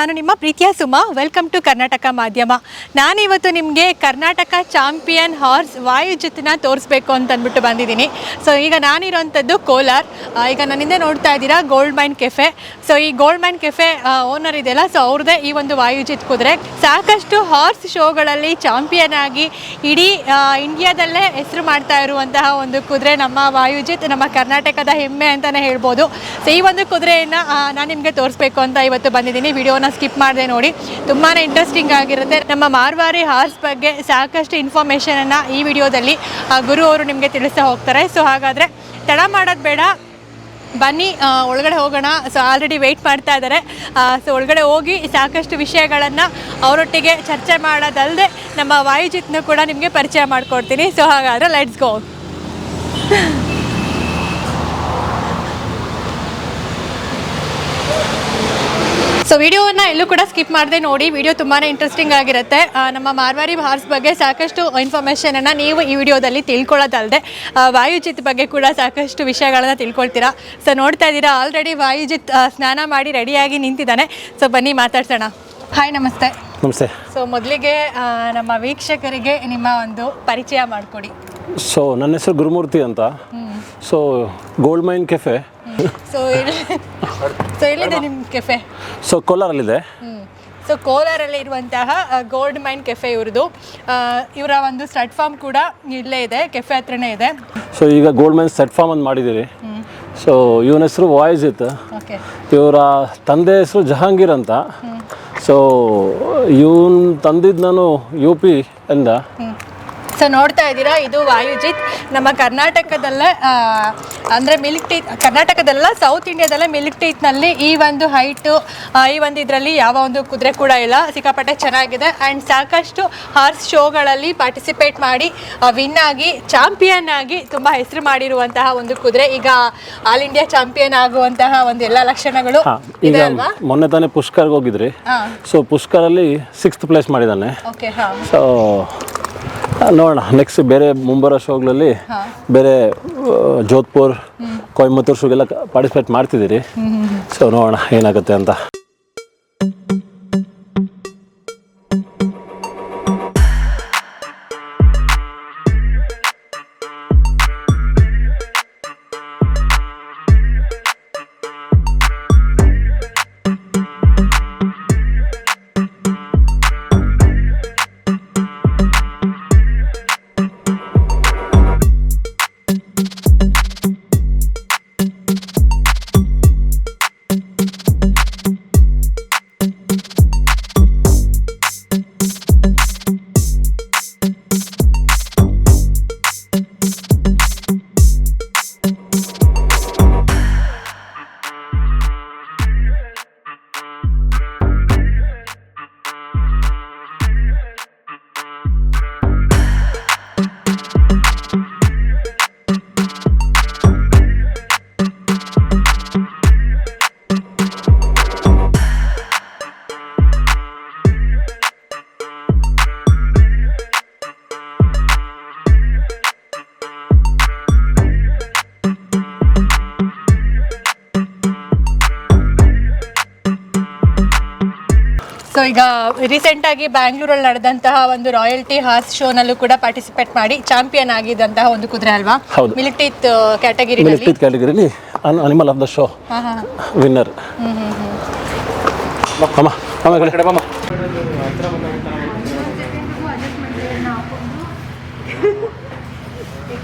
ನಾನು ನಿಮ್ಮ ಪ್ರೀತಿಯ ಸುಮಾ. ವೆಲ್ಕಮ್ ಟು ಕರ್ನಾಟಕ ಮಾಧ್ಯಮ ನಾನಿವತ್ತು ನಿಮಗೆ ಕರ್ನಾಟಕ ಚಾಂಪಿಯನ್ ಹಾರ್ಸ್ ವಾಯುಜಿತ್ನ ತೋರಿಸ್ಬೇಕು ಅಂತ ಅಂದ್ಬಿಟ್ಟು ಬಂದಿದ್ದೀನಿ. ಸೊ ಈಗ ನಾನಿರೋಂಥದ್ದು ಕೋಲಾರ್. ಈಗ ನನ್ನಿಂದ ನೋಡ್ತಾ ಇದ್ದೀರಾ ಗೋಲ್ಡ್ ಮೈನ್ ಕೆಫೆ ಸೊ ಈ ಗೋಲ್ಡ್ ಮೈನ್ ಕೆಫೆ ಓನರ್ ಇದೆಯಲ್ಲ ಸೊ ಅವ್ರದ್ದೇ ಈ ಒಂದು ವಾಯುಜಿತ್ ಕುದುರೆ. ಸಾಕಷ್ಟು ಹಾರ್ಸ್ ಶೋಗಳಲ್ಲಿ ಚಾಂಪಿಯನ್ ಆಗಿ ಇಡೀ ಇಂಡಿಯಾದಲ್ಲೇ ಹೆಸರು ಮಾಡ್ತಾ ಇರುವಂತಹ ಒಂದು ಕುದುರೆ ನಮ್ಮ ವಾಯುಜಿತ್, ನಮ್ಮ ಕರ್ನಾಟಕದ ಹೆಮ್ಮೆ ಅಂತಲೇ ಹೇಳ್ಬೋದು. ಸೊ ಈ ಒಂದು ಕುದುರೆಯನ್ನು ನಾನು ನಿಮಗೆ ತೋರಿಸ್ಬೇಕು ಅಂತ ಇವತ್ತು ಬಂದಿದ್ದೀನಿ. ವಿಡಿಯೋನ ಸ್ಕಿಪ್ ಮಾಡಿದೆ ನೋಡಿ. ತುಂಬಾ ಇಂಟ್ರೆಸ್ಟಿಂಗ್ ಆಗಿರುತ್ತೆ. ನಮ್ಮ ಮಾರ್ವಾರಿ ಹಾರ್ಸ್ ಬಗ್ಗೆ ಸಾಕಷ್ಟು ಇನ್ಫಾರ್ಮೇಷನನ್ನು ಈ ವಿಡಿಯೋದಲ್ಲಿ ಗುರು ಅವರು ನಿಮಗೆ ತಿಳಿಸ್ತಾ ಹೋಗ್ತಾರೆ. ಸೊ ಹಾಗಾದರೆ ತಡ ಮಾಡೋದು ಬೇಡ. ಬನ್ನಿ ಒಳಗಡೆ ಹೋಗೋಣ. ಸೊ ಆಲ್ರೆಡಿ ವೆಯ್ಟ್ ಮಾಡ್ತಾ ಇದ್ದಾರೆ. ಸೊ ಒಳಗಡೆ ಹೋಗಿ ಸಾಕಷ್ಟು ವಿಷಯಗಳನ್ನು ಅವರೊಟ್ಟಿಗೆ ಚರ್ಚೆ ಮಾಡೋದಲ್ಲದೆ ನಮ್ಮ ವಾಯುಜಿತ್ನೂ ಕೂಡ ನಿಮಗೆ ಪರಿಚಯ ಮಾಡಿಕೊಡ್ತೀನಿ. ಸೊ ಹಾಗಾದರೆ ಲೆಟ್ಸ್ ಗೋ ಸೊ ವಿಡಿಯೋವನ್ನು ಎಲ್ಲೂ ಕೂಡ ಸ್ಕಿಪ್ ಮಾಡದೆ ನೋಡಿ. ವಿಡಿಯೋ ತುಂಬಾ ಇಂಟ್ರೆಸ್ಟಿಂಗ್ ಆಗಿರುತ್ತೆ. ನಮ್ಮ ಮಾರ್ವಾರಿ ಹಾರ್ಸ್ ಬಗ್ಗೆ ಸಾಕಷ್ಟು ಇನ್ಫಾರ್ಮೇಷನನ್ನು ನೀವು ಈ ವಿಡಿಯೋದಲ್ಲಿ ತಿಳ್ಕೊಳ್ಳೋದಲ್ಲದೆ ವಾಯುಜಿತ್ ಬಗ್ಗೆ ಕೂಡ ಸಾಕಷ್ಟು ವಿಷಯಗಳನ್ನು ತಿಳ್ಕೊಳ್ತೀರಾ. ಸೊ ನೋಡ್ತಾ ಇದ್ದೀರಾ ಆಲ್ರೆಡಿ ವಾಯುಜಿತ್ ಸ್ನಾನ ಮಾಡಿ ರೆಡಿಯಾಗಿ ನಿಂತಿದ್ದಾನೆ. ಸೊ ಬನ್ನಿ ಮಾತಾಡ್ಸೋಣ. ಹಾಯ್ ನಮಸ್ತೆ. ನಮಸ್ತೆ. ಸೊ ಮೊದಲಿಗೆ ನಮ್ಮ ವೀಕ್ಷಕರಿಗೆ ನಿಮ್ಮ ಒಂದು ಪರಿಚಯ ಮಾಡಿಕೊಡಿ. ಸೊ ನನ್ನ ಹೆಸರು ಗುರುಮೂರ್ತಿ ಅಂತ. So Gold Mine Cafe so so ಎಲ್ಲಿದೆ ನಿಮ್ಮ ಕೆಫೆ? ಸೊ ಕೋಲಾರಲ್ಲಿದೆ. ಸೊ ಕೋಲಾರಲ್ಲಿ ಇರುವಂತಹ ಗೋಲ್ಡ್ ಮೈನ್ ಕೆಫೆ ಇವ್ರದ್ದು ಇವರ ಒಂದು ಸ್ಟಡ್ ಫಾರ್ಮ್ ಕೂಡ ಇಲ್ಲೇ ಇದೆ ಕೆಫೆ ಹತ್ರನೇ ಇದೆ. ಸೊ ಈಗ ಗೋಲ್ಡ್ ಮೈನ್ ಸೆಟ್ ಫಾರ್ಮ್ ಅಂತ ಮಾಡಿದ್ದೀರಿ. ಸೊ ಇವನ ಹೆಸರು ವಾಯ್ಸ್ ಓಕೆ ಇವರ ತಂದೆ ಹೆಸರು ಜಹಾಂಗೀರ್ ಅಂತ. ಸೊ ಇವನ್ ತಂದಿದ್ದು ನಾನು ಯು ಪಿ ಇಂದ. ಸೊ ನೋಡ್ತಾ ಇದ್ದೀರಾ? ಇದು ವಾಯುಜಿತ್. ನಮ್ಮ ಕರ್ನಾಟಕದಲ್ಲೇ ಅಂದರೆ ಮಿಲ್ಕ್ ಟೀತ್ ಕರ್ನಾಟಕದಲ್ಲ ಸೌತ್ ಇಂಡಿಯಾದಲ್ಲೇ ಮಿಲ್ಕ್ ಟೀತ್ನಲ್ಲಿ ಈ ಒಂದು ಹೈಟು ಈ ಒಂದು ಇದರಲ್ಲಿ ಯಾವ ಒಂದು ಕುದುರೆ ಕೂಡ ಇಲ್ಲ. ಸಿಕ್ಕಾಪಟ್ಟೆ ಚೆನ್ನಾಗಿದೆ. ಆ್ಯಂಡ್ ಸಾಕಷ್ಟು ಹಾರ್ಸ್ ಶೋಗಳಲ್ಲಿ ಪಾರ್ಟಿಸಿಪೇಟ್ ಮಾಡಿ ವಿನ್ ಆಗಿ ಚಾಂಪಿಯನ್ ಆಗಿ ತುಂಬ ಹೆಸರು ಮಾಡಿರುವಂತಹ ಒಂದು ಕುದುರೆ. ಈಗ ಆಲ್ ಇಂಡಿಯಾ ಚಾಂಪಿಯನ್ ಆಗುವಂತಹ ಒಂದು ಎಲ್ಲ ಲಕ್ಷಣಗಳು ಇದೆ ಅಲ್ವಾ? ಮೊನ್ನೆ ತಾನೇ ಪುಷ್ಕರ್ಗೆ ಹೋಗಿದ್ರಿ. ಸೊ ಪುಷ್ಕರಲ್ಲಿ ಸಿಕ್ಸ್ತ್ ಪ್ಲೇಸ್ ಮಾಡಿದ್ದಾನೆ. ಓಕೆ ಹಾಂ. ಸೊ ನೋಡೋಣ ನೆಕ್ಸ್ಟ್ ಬೇರೆ ಮುಂಬರೋ ಶೋಗಳಲ್ಲಿ ಬೇರೆ ಜೋಧ್ಪುರ್ ಕೊಯಮತ್ತೂರು ಶೋಗೆಲ್ಲ ಪಾರ್ಟಿಸಿಪೇಟ್ ಮಾಡ್ತಿದ್ದೀರಿ. ಸೊ ನೋಡೋಣ ಏನಾಗುತ್ತೆ ಅಂತ. ಸೊ ಈಗ ರೀಸೆಂಟ್ ಆಗಿ ಬ್ಯಾಂಗ್ಳೂರಲ್ಲಿ ನಡೆದಂತಹ ಒಂದು ರಾಯಲ್ಟಿ ಹಾರ್ಸ್ ಶೋನಲ್ಲೂ ಕೂಡ ಪಾರ್ಟಿಸಿಪೇಟ್ ಮಾಡಿ ಚಾಂಪಿಯನ್ ಆಗಿದ್ದಂತಹ ಒಂದು ಕುದುರೆ ಅಲ್ವಾ? ಹೌದು. Milk teeth category milk teeth ಕ್ಯಾಟಗರಿಲಿ animal of the show winner ಅಮ್ಮ ಅಮ್ಮ ಈ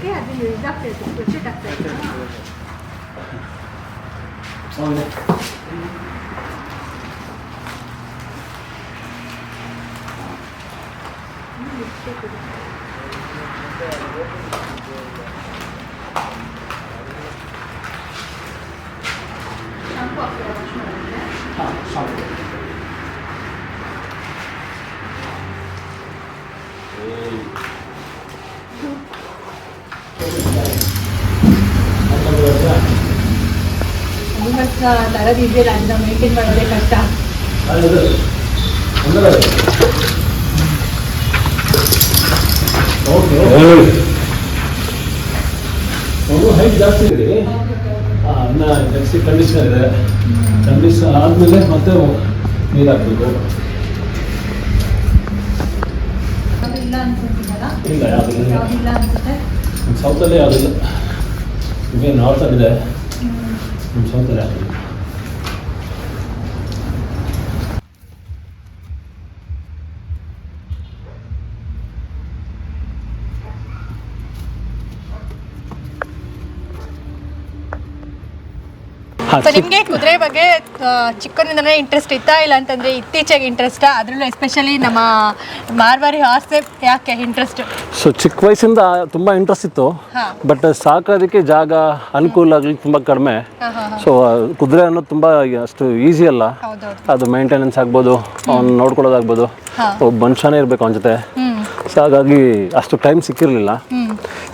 ಕಡೆ ತರದ್ ಇದೆಯಲ್ಲ ಅದನ್ನ ಮೇಂಟೈನ್ ಮಾಡೋದೇ ಕಷ್ಟ ಹೈಟ್ ಜಾಸ್ತಿ ಇದೆ. ಕಂಡೀಷನ್ ಇದೆ. ಕಂಡೀಷನ್ ಆದಮೇಲೆ ಮತ್ತೆ ನೀರು ಹಾಕಬೇಕು ಇಲ್ಲ ಯಾವುದಿಲ್ಲ. ಸೌತಲ್ಲಿ ಯಾವುದಿಲ್ಲ. ಈಗ ನಾರ್ತಲ್ಲಿದೆ ನಮ್ಮ ಸೌತಲ್ಲೇ ಯಾವುದಿಲ್ಲ. ಸೊ ನಿಮಗೆ ಕುದುರೆ ಬಗ್ಗೆ ಚಿಕ್ಕನಿಂದನೇ ಇಂಟ್ರೆಸ್ಟ್ ಇತ್ತಾ ಇಲ್ಲ ಅಂತಂದ್ರೆ ಇತ್ತೀಚೆಗೆ ಇಂಟ್ರೆಸ್ಟಾ ಅದರಲ್ಲೂ ಎಸ್ಪೆಷಲಿ ನಮ್ಮ ಮಾರ್ವಾರಿ ಹಾರ್ಸ್ ಯಾಕೆ ಇಂಟ್ರೆಸ್ಟ್ ಸೊ ಚಿಕ್ಕ ವಯಸ್ಸಿಂದ ತುಂಬ ಇಂಟ್ರೆಸ್ಟ್ ಇತ್ತು. ಬಟ್ ಸಾಕೋದಕ್ಕೆ ಜಾಗ ಅನುಕೂಲ ಆಗಲಿ ತುಂಬ ಕಡಿಮೆ. ಸೊ ಕುದುರೆ ಅನ್ನೋದು ತುಂಬ ಅಷ್ಟು ಈಸಿ ಅಲ್ಲ. ಅದು ಮೇಂಟೆನೆನ್ಸ್ ಆಗ್ಬೋದು ಅವ್ನು ನೋಡ್ಕೊಳ್ಳೋದಾಗ್ಬೋದು. ಒಬ್ಬ ಮನುಷ್ಯನೇ ಇರಬೇಕು ಅವನ ಜೊತೆ. ಸೊ ಹಾಗಾಗಿ ಅಷ್ಟು ಟೈಮ್ ಸಿಕ್ಕಿರಲಿಲ್ಲ.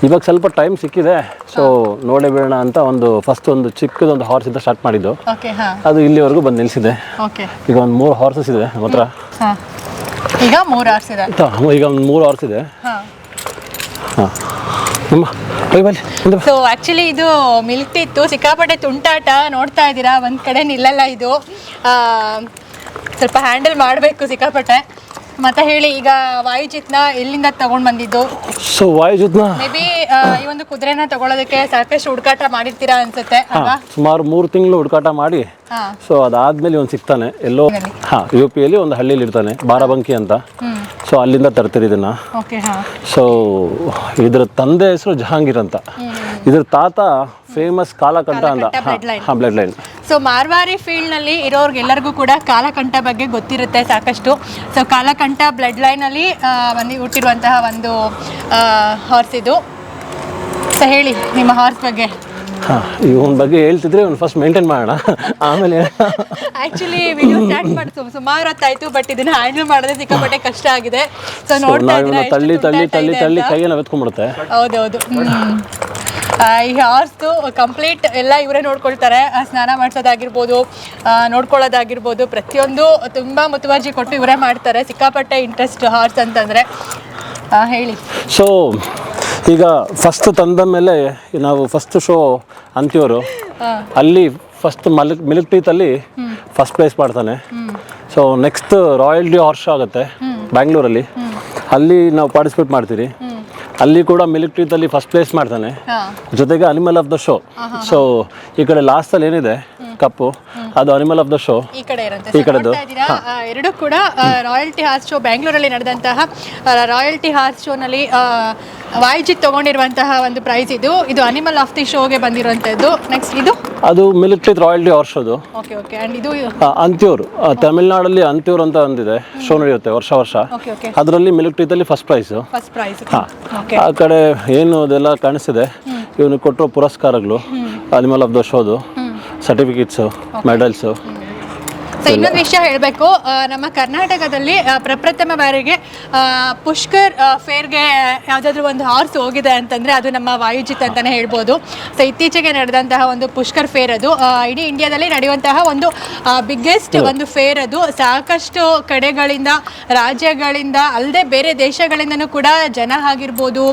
ಇವಾಗ ಸ್ವಲ್ಪ ಟೈಮ್ ಸಿಕ್ಕಿದೆ ಸೊ ನೋಡೇ ಬೇಡ ಅಂತ ಒಂದು ಫಸ್ಟ್ ಒಂದು ಚಿಕ್ಕದೊಂದು ಹಾರ್ಸ್ ಇಂದ ಸ್ಟಾರ್ಟ್ ಮಾಡಿದ್ದು. ಅದು ಇಲ್ಲಿವರೆಗೂ ಬಂದು ನಿಲ್ಸಿದೆ. ಓಕೆ ಈಗ ಒಂದು ಮೂರು ಹಾರ್ಸಸ್ ಇದೆ ಮಾತ್ರ ಈಗ ಮೂರು ಹಾರ್ಸ್ ಇದೆ? ಈಗ ಒಂದು ಮೂರು ಹಾರ್ಸ್ ಇದೆ. ಹಾಂ. ಸೊ ಆ್ಯಕ್ಚುಲಿ ಇದು ಮಿಲ್ಕ್ ಇತ್ತು. ಸಿಕ್ಕಾಪಟ್ಟೆ ತುಂಟಾಟ ನೋಡ್ತಾ ಇದ್ದೀರಾ? ಒಂದ್ ಕಡೆ ನಿಲ್ಲಲ್ಲ ಇದು. ಸ್ವಲ್ಪ ಹ್ಯಾಂಡಲ್ ಮಾಡಬೇಕು ಸಿಕ್ಕಾಪಟ್ಟೆ. ಮತ್ತೆ ಹೇಳಿ ಈಗ ವಾಯುಚಿತ್ನ ಎಲ್ಲಿಂದ ತಗೊಂಡ್ ಬಂದಿದ್ದು? ಸೊ ವಾಯುಜಿತ್ನ? ಮೇ ಬಿ ಈ ಒಂದು ಕುದುರೆನ ತಗೊಳ್ಳೋದಕ್ಕೆ ಸಾಕಷ್ಟು ಹುಡುಕಾಟ ಮಾಡಿರ್ತೀರಾ ಅನ್ಸುತ್ತೆ ಅಲ್ವಾ? ಸುಮಾರು ಮೂರು ತಿಂಗಳು ಹುಡುಕಾಟ ಮಾಡಿ ಸೊ ಅದಾದ್ಮೇಲೆ ಒಂದು ಸಿಗ್ತಾನೆ. ಎಲ್ಲೋ ಹಾ. ಯು ಪಿಯಲ್ಲಿ ಒಂದು ಹಳ್ಳಿಯಲ್ಲಿ ಇರ್ತಾನೆ ಬಾರಾಬಂಕಿ ಅಂತ. ಸೊ ಅಲ್ಲಿಂದ ತರ್ತೀರಿ ಇದನ್ನ. ಸೊ ಇದ್ರ ತಂದೆ ಹೆಸರು ಜಹಾಂಗೀರ್ ಅಂತ. ಇದ್ರ ತಾತ ಫೇಮಸ್ ಕಾಲಕಂಠ ಅಂತ. ಹಾಂ ಬ್ಲಡ್ ಲೈನ್ ಸೊ ಮಾರ್ವಾರಿ ಫೀಲ್ಡ್ನಲ್ಲಿ ಇರೋರ್ಗೆಲ್ಲರಿಗೂ ಕೂಡ ಕಾಲಕಂಠ ಬಗ್ಗೆ ಗೊತ್ತಿರುತ್ತೆ ಸಾಕಷ್ಟು. ಸೊ ಕಾಲಕಂಠ ಬ್ಲಡ್ ಲೈನಲ್ಲಿ ಬಂದು ಹುಟ್ಟಿರುವಂತಹ ಒಂದು ಹಾರ್ಸ್ ಇದು. ಸೊ ಹೇಳಿ ನಿಮ್ಮ ಹಾರ್ಸ್ ಬಗ್ಗೆ. ಹಾಂ ಇವನ ಬಗ್ಗೆ ಹೇಳ್ತಿದ್ರೆ ಇವ್ನು ಫಸ್ಟ್ ಮೇಂಟೈನ್ ಮಾಡೋಣ. ಆಮೇಲೆ ಆಕ್ಚುಲಿ ವಿಡಿಯೋ ಸ್ಟಾರ್ಟ್ ಮಾಡಿ ಸುಮಾರು ಹೊತ್ತಾಯ್ತು ಬಟ್ ಇದನ್ನ ಹ್ಯಾಂಡಲ್ ಮಾಡೋದೇ ಸಿಕ್ಕಾಪಟ್ಟೆ ಕಷ್ಟ ಆಗಿದೆ. ಸೊ ನೋಡ್ತಾ ಇದ್ದೀರಾ ಎಷ್ಟು ತಳ್ಳಿ ತಳ್ಳಿ ತುಂಟಾಟ ತಳ್ಳಿ ಇದೆ ತಳ್ಳಿ ಅಂತ. ಕೈಯೆಲ್ಲ ಎತ್ಕೊಂಡ್ಬಿಡುತ್ತೆ ಹೌದೌದು. ಹ್ಮ್. ಆ, ಈ ಹಾರ್ಸ್ದು ಕಂಪ್ಲೀಟ್ ಎಲ್ಲ ಇವರೇ ನೋಡ್ಕೊಳ್ತಾರೆ. ಆ, ಸ್ನಾನ ಮಾಡಿಸೋದಾಗಿರ್ಬೋದು ಆ, ನೋಡ್ಕೊಳ್ಳೋದಾಗಿರ್ಬೋದು ಪ್ರತಿಯೊಂದು ತುಂಬ ಮುತುವರ್ಜಿ ಕೊಟ್ಟು ಇವರೇ ಮಾಡ್ತಾರೆ. ಸಿಕ್ಕಾಪಟ್ಟೆ ಇಂಟ್ರೆಸ್ಟ್ ಹಾರ್ಸ್ ಅಂತಂದರೆ. ಹೇಳಿ. ಸೊ ಈಗ ಫಸ್ಟ್ ತಂದ ಮೇಲೆ ನಾವು ಫಸ್ಟ್ ಶೋ ಅಂತೀವರು ಅಲ್ಲಿ ಫಸ್ಟ್ ಮಲಿಕ್ ಮಿಲ್ಕ್ ಟೀತಲ್ಲಿ ಫಸ್ಟ್ ಪ್ಲೇಸ್ ಮಾಡ್ತಾನೆ. ಸೊ ನೆಕ್ಸ್ಟ್ ರಾಯಲ್ಟಿ ಹಾರ್ಸ್ ಆಗುತ್ತೆ ಬ್ಯಾಂಗ್ಳೂರಲ್ಲಿ ಅಲ್ಲಿ. ನಾವು ಪಾರ್ಟಿಸಿಪೇಟ್ ಮಾಡ್ತೀರಿ. ಅಲ್ಲಿ ಕೂಡ ಮಿಲ್ಕ್ ಟೀತಲ್ಲಿ ಫಸ್ಟ್ ಪ್ಲೇಸ್ ಮಾಡ್ತಾನೆ. ಜೊತೆಗೆ animal of the show so ಈ ಕಡೆ ಲಾಸ್ಟಲ್ಲಿ ಏನಿದೆ? ಕಪ್ಪು. ಅದು ಅನಿಮಲ್ ಆಫ್ ದ ಶೋ ಈ ಕಡೆ ಇರುತ್ತೆ. ಈ ಕಡೆದು? ಎರಡೂ ಕೂಡ ರಾಯಲ್ಟಿ ಹಾರ್ಸ್ ಶೋ ಬೆಂಗಳೂರಲ್ಲಿ ನಡೆದಂತಹ ರಾಯಲ್ಟಿ ಹಾರ್ಸ್ ಶೋನಲ್ಲಿ ವಾಯ್ಜಿತ್ ತಗೊಂಡಿರುವಂತಹ ಒಂದು ಪ್ರೈಸ್ ಇದು. ಇದು ಅನಿಮಲ್ ಆಫ್ ದಿ ಶೋಗೆ ಬಂದಿರುವಂತದ್ದು ನೆಕ್ಸ್ಟ್ ಇದು? ಅದು ಮಿಲಿಟರಿ ರಾಯಲ್ಟಿ ಹಾರ್ಸ್ ಅದು ಓಕೆ ಓಕೆ ಅಂಡ್ ಇದು ಅಂತ್ಯೂರ್ ತಮಿಳುನಾಡಲ್ಲಿ ಅಂತ್ಯೂರ್ ಅಂತ ಒಂದಿದೆ. ಶೋ ನಡೆಯುತ್ತೆ ವರ್ಷ ವರ್ಷ. ಅದರಲ್ಲಿ ಮಿಲಿಟರಿ ಟೀತಲ್ಲಿ ಫಸ್ಟ್ ಪ್ರೈಸ್ ಫಸ್ಟ್ ಪ್ರೈಸ್ ಆ ಕಡೆ ಏನು ಅದೆಲ್ಲ ಕಾಣಿಸಿದೆ ಇವನು ಕೊಟ್ಟಿರೋ ಪುರಸ್ಕಾರಗಳು ಅನಿಮಲ್ ಆಫ್ ದ. ಶೋದು సర్టిఫికెట్స్ మెడల్స్. Hmm. ಸೊ ಇನ್ನೊಂದು ವಿಷಯ ಹೇಳಬೇಕು. ನಮ್ಮ ಕರ್ನಾಟಕದಲ್ಲಿ ಪ್ರಪ್ರಥಮ ಬಾರಿಗೆ ಪುಷ್ಕರ್ ಫೇರ್ಗೆ ಯಾವುದಾದ್ರೂ ಒಂದು ಹಾರ್ಸ್ ಹೋಗಿದೆ ಅಂತಂದರೆ ಅದು ನಮ್ಮ ವಾಯುಜಿತ್ ಅಂತಲೇ ಹೇಳ್ಬೋದು. ಸೊ ಇತ್ತೀಚೆಗೆ ನಡೆದಂತಹ ಒಂದು ಪುಷ್ಕರ್ ಫೇರ್ ಅದು. ಇಡೀ ಇಂಡಿಯಾದಲ್ಲಿ ನಡೆಯುವಂತಹ ಒಂದು ಬಿಗ್ಗೆಸ್ಟ್ ಒಂದು ಫೇರ್ ಅದು. ಸಾಕಷ್ಟು ಕಡೆಗಳಿಂದ ರಾಜ್ಯಗಳಿಂದ ಅಲ್ಲದೆ ಬೇರೆ ದೇಶಗಳಿಂದನೂ ಕೂಡ ಜನ ಆಗಿರ್ಬೋದು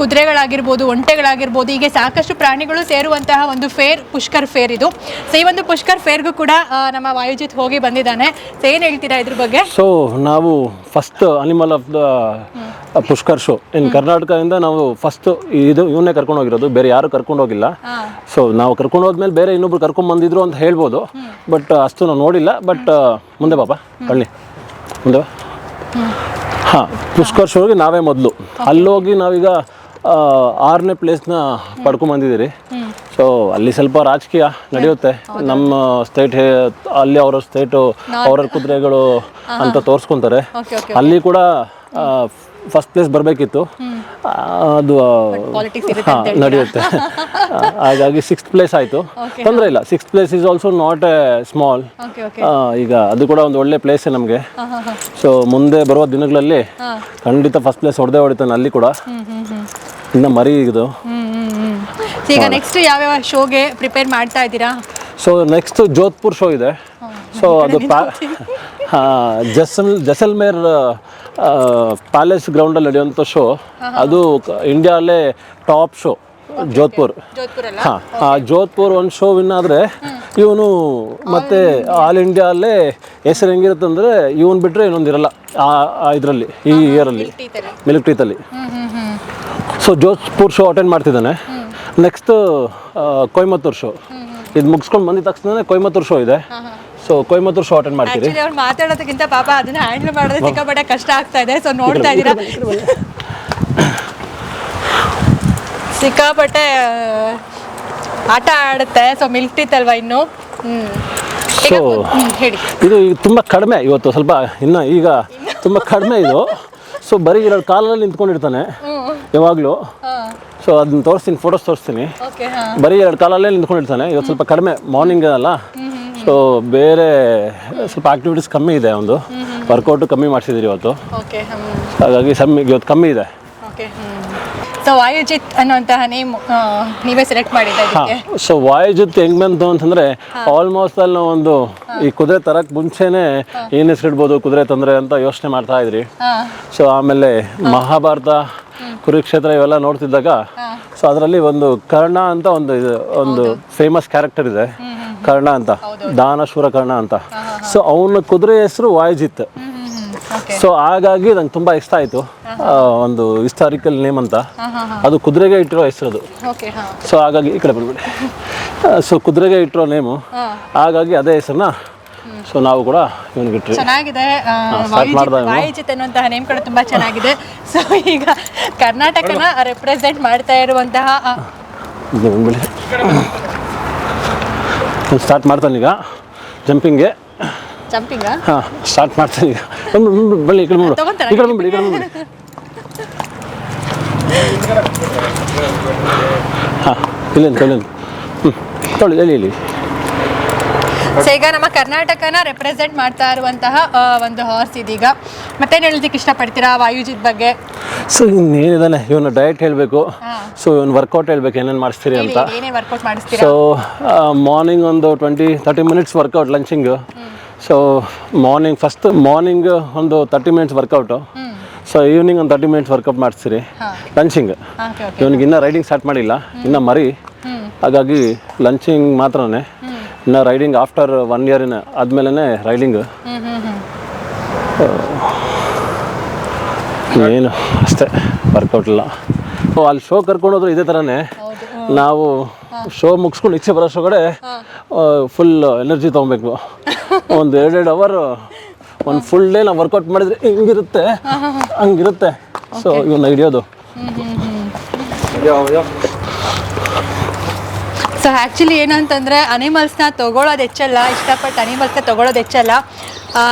ಕುದುರೆಗಳಾಗಿರ್ಬೋದು ಒಂಟೆಗಳಾಗಿರ್ಬೋದು ಹೀಗೆ ಸಾಕಷ್ಟು ಪ್ರಾಣಿಗಳು ಸೇರುವಂತಹ ಒಂದು ಫೇರ್ ಪುಷ್ಕರ್ ಫೇರ್ ಇದು. ಸೊ ಈ ಒಂದು ಪುಷ್ಕರ್ ಫೇರ್ಗೂ ಕೂಡ ನಮ್ಮ ನಮ್ಮ ವಾಯುಜಿತ್ ಹೋಗಿ ಬಂದಿದ್ದಾನೆ. ಸೊ ಏನು ಹೇಳ್ತೀರಾ ಇದ್ರ ಬಗ್ಗೆ? ಸೊ ನಾವು first animal of the Pushkar show in ಕರ್ನಾಟಕದಿಂದ ನಾವು ಫಸ್ಟ್ ಇದು ಇವನ್ನೇ ಕರ್ಕೊಂಡು ಹೋಗಿರೋದು. ಬೇರೆ ಯಾರು ಕರ್ಕೊಂಡು ಹೋಗಿಲ್ಲ. ಸೊ ನಾವು ಕರ್ಕೊಂಡು ಹೋದ್ಮೇಲೆ ಬೇರೆ ಇನ್ನೊಬ್ರು ಕರ್ಕೊಂಡು ಬಂದಿದ್ರು ಅಂತ ಹೇಳ್ಬೋದು. ಬಟ್ ಅಷ್ಟು ನಾವು ನೋಡಿಲ್ಲ. ಬಟ್ ಮುಂದೆ ಬಾಬಾ ಕಳ್ಳಿ. ಮುಂದೆ ಹಾಂ ಪುಷ್ಕರ್ ಶೋಗೆ ನಾವೇ ಮೊದಲು. ಅಲ್ಲೋಗಿ ನಾವೀಗ ಆರನೇ ಪ್ಲೇಸ್ನ ಪಡ್ಕೊಂಬಂದಿದ್ದೀರಿ ಸೊ ಅಲ್ಲಿ ಸ್ವಲ್ಪ ರಾಜಕೀಯ ನಡೆಯುತ್ತೆ. ನಮ್ಮ ಸ್ಟೇಟ್ ಅಲ್ಲಿ ಅವರ ಸ್ಟೇಟು ಅವರ ಕುದುರೆಗಳು ಅಂತ ತೋರಿಸ್ಕೊಂತಾರೆ. ಅಲ್ಲಿ ಕೂಡ ಫಸ್ಟ್ ಪ್ಲೇಸ್ ಬರಬೇಕಿತ್ತು. ಅದು ನಡೆಯುತ್ತೆ. ಹಾಗಾಗಿ ಸಿಕ್ಸ್ತ್ ಪ್ಲೇಸ್ ಆಯಿತು. ತೊಂದರೆ ಇಲ್ಲ. Sixth place is also not a small ಈಗ ಅದು ಕೂಡ ಒಂದು ಒಳ್ಳೆ ಪ್ಲೇಸ್ ನಮಗೆ. ಸೊ ಮುಂದೆ ಬರುವ ದಿನಗಳಲ್ಲಿ ಖಂಡಿತ ಫಸ್ಟ್ ಪ್ಲೇಸ್ ಹೊಡೆದೇ ಹೊಡಿತಾನೆ ಅಲ್ಲಿ ಕೂಡ. ಇನ್ನು ಮರಿ ಇದು. ಈಗ ನೆಕ್ಸ್ಟ್ ಯಾವ್ಯಾವ ಶೋಗೆ ಪ್ರಿಪೇರ್ ಮಾಡ್ತಾ ಇದ್ದೀರಾ? ಸೊ ನೆಕ್ಸ್ಟ್ ಜೋಧ್ಪುರ್ ಶೋ ಇದೆ. ಸೊ ಅದು ಪ್ಯಾ ಜಸಲ್ ಜಸಲ್ಮೇರ್ ಪ್ಯಾಲೇಸ್ ಗ್ರೌಂಡಲ್ಲಿ ನಡೆಯುವಂಥ ಶೋ ಅದು ಇಂಡಿಯಾಲೇ ಟಾಪ್ ಶೋ ಜೋಧ್ಪುರ್ ಹಾಂ ಆ ಜೋಧ್ಪುರ್ ಒಂದು ಶೋ ವಿನ್ ಆದರೆ ಇವನು ಮತ್ತೆ ಆಲ್ ಇಂಡಿಯಾಲ್ಲೇ ಹೆಸರು ಹೆಂಗಿರುತ್ತೆ ಅಂದರೆ ಇವನು ಬಿಟ್ಟರೆ ಇನ್ನೊಂದು ಇರಲ್ಲ. ಆ ಇದರಲ್ಲಿ ಈ ಇಯರಲ್ಲಿ ಮಿಲಿಟ್ರಿತಲ್ಲಿ ಸೊ ಜೋಧ್ಪುರ್ ಶೋ ಅಟೆಂಡ್ ಮಾಡ್ತಿದ್ದಾನೆ. ನೆಕ್ಸ್ಟ್ ಕೊಯಮತ್ತೂರು ಶೋ ಇದು ಮುಗಿಸ್ಕೊಂಡು ಬಂದಿದ ತಕ್ಷಣ ಕೊಯಮತ್ತೂರು ಶೋ ಇದೆ. ಸೊ ಕೊಯಮತ್ತೂರು ಶೋ ಅಟೆಂಡ್ ಮಾಡ್ತೀರಿ? ಅವ್ರು ಮಾತಾಡೋದಕ್ಕಿಂತ ಪಾಪ ಅದನ್ನ ಹ್ಯಾಂಡಲ್ ಮಾಡೋದು ಸಿಕ್ಕಾಪಟ್ಟೆ ಕಷ್ಟ ಆಗ್ತಾ ಇದೆ. ಸೊ ನೋಡ್ತಾ ಇದ್ದೀರಾ? ಸಿಕ್ಕಾಪಟ್ಟೆ ಆಟ ಆಡುತ್ತೆ. ಸೊ ಮಿಲ್ಕ್ ಟೀತ್ ಅಲ್ವಾ ಇನ್ನು? ಹೇಳಿ. ಇದು ತುಂಬ ಕಡಿಮೆ ಇವತ್ತು. ಸ್ವಲ್ಪ ಇನ್ನು ಈಗ ತುಂಬ ಕಡಿಮೆ ಇದು. ಸೊ ಬರೀ ಇರೋ ಕಾಲಲ್ಲಿ ನಿಂತ್ಕೊಂಡಿರ್ತಾನೆ. ಯಾವಾಗಲೂ. ಸೊ ಅದನ್ನ ತೋರಿಸ್ತೀನಿ ಫೋಟೋಸ್ ತೋರಿಸ್ತೀನಿ. ಬರೀ ಎರಡು ಕಾಲಲ್ಲೇ ನಿಂತ್ಕೊಂಡಿರ್ತಾನೆ. ಇವತ್ತು ಸ್ವಲ್ಪ ಕಡಿಮೆ ಮಾರ್ನಿಂಗ್ ಅಲ್ಲ. ಸೊ ಬೇರೆ ಸ್ವಲ್ಪ ಆಕ್ಟಿವಿಟೀಸ್ ಕಮ್ಮಿ ಇದೆ ಒಂದು. ವರ್ಕೌಟು ಕಮ್ಮಿ ಮಾಡಿಸಿದ್ರಿ ಇವತ್ತು. ಹಾಗಾಗಿ ಸಮ್ಮಿ ಇವತ್ತು ಕಮ್ಮಿ ಇದೆ. ಸೊ ವಾಯುಜಿತ್ ಅನ್ನುವಂತಹ ನೇಮ್ ನೀವೇ ಸೆಲೆಕ್ಟ್ ಮಾಡಿದ್ದ ಹಾಂ. ಇದಕ್ಕೆ? ಸೊ ಹೆಂಗ್ ಬಂತು ಅಂತಂದ್ರೆ ಆಲ್ಮೋಸ್ಟ್ ಅಲ್ಲಿ ನಾವು ಒಂದು ಈ ಕುದುರೆ ತರಕ್ ಮುಂಚೆನೆ ಏನ್ ಹೆಸರಿಡ್ಬೋದು ಕುದುರೆ ತಂದ್ರೆ ಅಂತ ಯೋಚನೆ ಮಾಡ್ತಾ ಇದ್ರಿ. ಸೊ ಆಮೇಲೆ ಮಹಾಭಾರತ ಕುರುಕ್ಷೇತ್ರ ಇವೆಲ್ಲ ನೋಡ್ತಿದ್ದಾಗ ಸೊ ಅದರಲ್ಲಿ ಒಂದು ಕರ್ಣ ಅಂತ ಒಂದು ಇದು ಒಂದು ಫೇಮಸ್ ಕ್ಯಾರೆಕ್ಟರ್ ಇದೆ. ಕರ್ಣ ಅಂತ. ದಾನಶೂರ ಕರ್ಣ ಅಂತ. ಸೊ ಅವನ ಕುದುರೆ ಹೆಸರು ವಾಯುಜಿತ್. ಸೊ ಹಾಗಾಗಿ ನಂಗೆ ತುಂಬಾ ಇಷ್ಟ ಆಯ್ತು. ಒಂದು ಹಿಸ್ಟಾರಿಕಲ್ ನೇಮ್ ಅಂತ. ಅದು ಕುದುರೆಗೆ ಇಟ್ಟಿರೋ ಹೆಸರು ಅದು ಸೊ ಹಾಗಾಗಿ ಈ ಕಡೆ ಬಂದ್ಬಿಡಿ. ಸೊ ಕುದುರೆಗೆ ಇಟ್ಟಿರೋ ನೇಮು ಹಾಗಾಗಿ ಅದೇ ಹೆಸರನ್ನ ಸೊ ನಾವು ಕೂಡ ಇವನಿಗಿಟ್ರಿ ಚೆನ್ನಾಗಿದೆ. ಆ, start ವಾಯುಜಿತ್? ಅನ್ನುವಂತಹ ನೇಮ್ ಕೂಡ ತುಂಬಾ ಚೆನ್ನಾಗಿದೆ. ಸೊ ಈಗ ಕರ್ನಾಟಕನ ರೆಪ್ರೆಸೆಂಟ್ ಮಾಡ್ತಾ ಇರುವಂತಹ ಸ್ಟಾರ್ಟ್ ಮಾಡ್ತಾನೆ ಈಗ. ಜಂಪಿಂಗ್ಗೆ ಜಂಪಿಂಗ್ ಹಾಂ ಸ್ಟಾರ್ಟ್ ಮಾಡ್ತಾನೆ ಈಗ. ಬಳ್ಳಿ ಈ ಕಡೆ ಬಂದ್ಬಿಡು. ಈ ಕಡೆ ಬಂದ್ಬಿಡಿ ಈ ಕಡೆ ಬಂದ್ಬಿಡಿ. ಹಾಂ ಇಲ್ಲೇನು ಹ್ಞೂ ತೊಳಿ ಇಲ್ಲಿ ಇಲ್ಲಿ ಸೊ ಈಗ ನಮ್ಮ ಕರ್ನಾಟಕನ ರೆಪ್ರೆಸೆಂಟ್ ಮಾಡ್ತಾ ಇರುವಂತಹ ಆ, ಒಂದು ಹಾರ್ಸ್ ಇದೀಗ. ಮತ್ತೇನು ಹೇಳೋದಕ್ಕೆ ಇಷ್ಟಪಡ್ತೀರಾ? ವಾಯುಜಿತ್ ಬಗ್ಗೆ. ಸೊ ಇನ್ನೇನಿದಾನೆ ಇವನು ಡಯಟ್ ಹೇಳಬೇಕು. ಸೊ ಇವನು ವರ್ಕೌಟ್ ಹೇಳ್ಬೇಕು ಏನೇನು ಮಾಡಿಸ್ತೀರಿ ಹೇಳಿ ಅಂತ. ಏನೇ ವರ್ಕೌಟ್ ಮಾಡಿಸ್ತೀರಾ? ಸೊ ಮಾರ್ನಿಂಗ್ ಒಂದು twenty thirty minutes workout lunging so morning first morning ಒಂದು thirty minutes workout so evening ಒಂದು ತರ್ಟಿ ಮಿನಿಟ್ಸ್ ವರ್ಕೌಟ್ ಮಾಡಿಸ್ತೀರಿ. ಹಾ. ಲಂಚಿಂಗ್ ಓಕೆ ಓಕೆ ಇವನಿಗೆ ಇನ್ನೂ ರೈಡಿಂಗ್ ಸ್ಟಾರ್ಟ್ ಮಾಡಿಲ್ಲ ಇನ್ನೂ ಮರಿ. ಹಾಗಾಗಿ ಲಂಚಿಂಗ್ ಮಾತ್ರನೇ. ಇನ್ನು ರೈಡಿಂಗ್ ಆಫ್ಟರ್ ಒನ್ ಇಯರ್ ಆದ್ಮೇಲೆ ರೈಡಿಂಗ್ ಹ್ಮ್ ಹ್ಮ್ ಹ್ಮ್. ಏನು ಅಷ್ಟೇ ವರ್ಕೌಟ್ ಇಲ್ಲ. ಸೊ ಅಲ್ಲಿ ಶೋ ಕರ್ಕೊಂಡೋದ್ರು ಇದೇ ಥರನೇ ಹೌದು ನಾವು ಶೋ ಮುಗಿಸ್ಕೊಂಡು ಈಚೆ ಬರೋ ಕಡೆ ಫುಲ್ ಎನರ್ಜಿ ತೊಗೊಬೇಕು. ಒಂದು ಎರಡೆರಡು ಅವರ್ ಒಂದು ಫುಲ್ ಡೇ ನಾವು ವರ್ಕೌಟ್ ಮಾಡಿದ್ರೆ ಹಿಂಗಿರುತ್ತೆ ಹಂಗಿರುತ್ತೆ. ಸೊ ಇವನ್ನ ಹಿಡಿಯೋದು ಸೊ ಆ್ಯಕ್ಚುಲಿ ಏನಂತಂದ್ರೆ ಅನಿಮಲ್ಸ್ನ ತೊಗೊಳೋದು ಹೆಚ್ಚಲ್ಲ. ಇಷ್ಟಪಟ್ಟು ಅನಿಮಲ್ಸ್ನ ತೊಗೊಳೋದು ಹೆಚ್ಚಲ್ಲ. ಆ,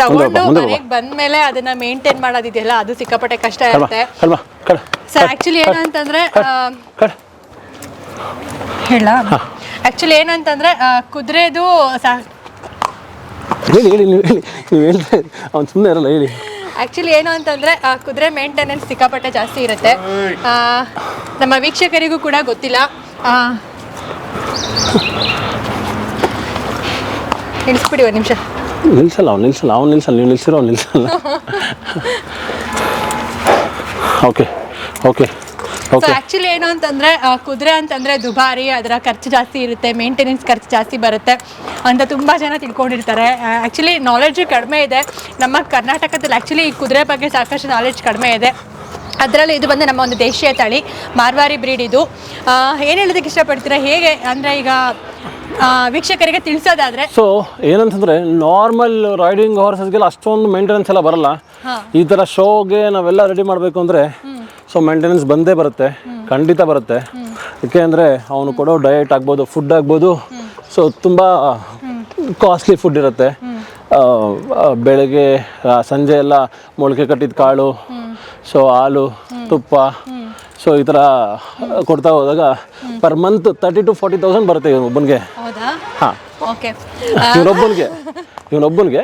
ತಗೊಂಡು. ಮನೆಗೆ ಬಂದ್ಮೇಲೆ ಅದನ್ನ ಮೇಂಟೈನ್ ಮಾಡೋದಿದೆಯಲ್ಲ ಅದು ಸಿಕ್ಕಾಪಟ್ಟೆ ಕಷ್ಟ ಇರುತ್ತೆ. ಸೊ ಆ್ಯಕ್ಚುಲಿ ಏನಂತಂದರೆ ಹೇಳ ಆ್ಯಕ್ಚುಲಿ ಏನಂತಂದ್ರೆ ಕುದುರೆದು ಹೇಳಿ ಹೇಳಿ ನೀವು ಹೇಳಿ ನೀವು ಹೇಳ್ತಾ ಅವ್ನು ಸುಮ್ಮನೆ ಇರಲ್ಲ ಹೇಳಿ. ಆ್ಯಕ್ಚುಲಿ ಏನು ಅಂತಂದ್ರೆ ಕುದುರೆ ಮೇಂಟೆನೆನ್ಸ್ ಸಿಕ್ಕಾಪಟ್ಟೆ ಜಾಸ್ತಿ ಇರುತ್ತೆ. ನಮ್ಮ ವೀಕ್ಷಕರಿಗೂ ಕೂಡ ಗೊತ್ತಿಲ್ಲ. ನಿಲ್ಲಿಸ್ಬಿಡಿ ಒಂದು ನಿಮಿಷ. ನಿಲ್ಸಲ್ಲ ಅವ್ನು ನಿಲ್ಸಲ್ಲ ಅವ್ನು ನಿಲ್ಸಲ್ಲ ನೀವು ನಿಲ್ಸಿರೋ ಅವ್ನು ನಿಲ್ಸಲ್ಲ. ಓಕೆ ಓಕೆ ಸೊ ಆ್ಯಕ್ಚುಲಿ ಏನು ಅಂತಂದರೆ ಕುದುರೆ ಅಂತಂದ್ರೆ ದುಬಾರಿ ಅದರ ಖರ್ಚು ಜಾಸ್ತಿ ಇರುತ್ತೆ ಮೇಂಟೆನೆನ್ಸ್ ಖರ್ಚು ಜಾಸ್ತಿ ಬರುತ್ತೆ ಅಂತ ತುಂಬಾ ಜನ ತಿಳ್ಕೊಂಡಿರ್ತಾರೆ. ಆಕ್ಚುಲಿ ನಾಲೆಡ್ಜು ಕಡಿಮೆ ಇದೆ. ನಮ್ಮ ಕರ್ನಾಟಕದಲ್ಲಿ ಆಕ್ಚುಲಿ ಈ ಕುದುರೆ ಬಗ್ಗೆ ಸಾಕಷ್ಟು ನಾಲೆಡ್ಜ್ ಕಡಿಮೆ ಇದೆ. ಅದರಲ್ಲಿ ಇದು ಬಂದು ನಮ್ಮ ಒಂದು ದೇಶೀಯ ತಳಿ ಮಾರ್ವಾರಿ ಬ್ರೀಡ್ ಇದು. ಏನು ಹೇಳೋದಕ್ಕೆ ಇಷ್ಟಪಡ್ತೀರಾ? ಹೇಗೆ ಅಂದರೆ ಈಗ ವೀಕ್ಷಕರಿಗೆ ತಿಳಿಸೋದಾದರೆ? ಸೊ ಏನಂತಂದ್ರೆ ನಾರ್ಮಲ್ ರೈಡಿಂಗ್ ಹಾರ್ಸಸ್ಗೆಲ್ಲ ಅಷ್ಟೊಂದು ಮೇಂಟೆನೆನ್ಸ್ ಎಲ್ಲ ಬರಲ್ಲ. ಈ ಥರ ಶೋಗೆ ನಾವೆಲ್ಲ ರೆಡಿ ಮಾಡಬೇಕು ಅಂದರೆ ಸೊ ಮೇಂಟೆನೆನ್ಸ್ ಬಂದೇ ಬರುತ್ತೆ ಖಂಡಿತ ಬರುತ್ತೆ. ಯಾಕೆ ಅಂದರೆ ಅವನು ಕೊಡೋ ಡಯಟ್ ಆಗ್ಬೋದು ಫುಡ್ ಆಗ್ಬೋದು ಸೊ ತುಂಬ ಕಾಸ್ಟ್ಲಿ ಫುಡ್ ಇರುತ್ತೆ. ಬೆಳಗ್ಗೆ ಸಂಜೆ ಎಲ್ಲ ಮೊಳಕೆ ಕಟ್ಟಿದ ಕಾಳು ಸೊ ಹಾಲು ತುಪ್ಪ ಸೊ ಈ ಥರ ಕೊಡ್ತಾ ಹೋದಾಗ per month thirty to forty thousand ಬರುತ್ತೆ ಒಬ್ಬನಿಗೆ. ಹಾಂ. ಓಕೆ ಇವನೊಬ್ಬನಿಗೆ ಇವನೊಬ್ಬನಿಗೆ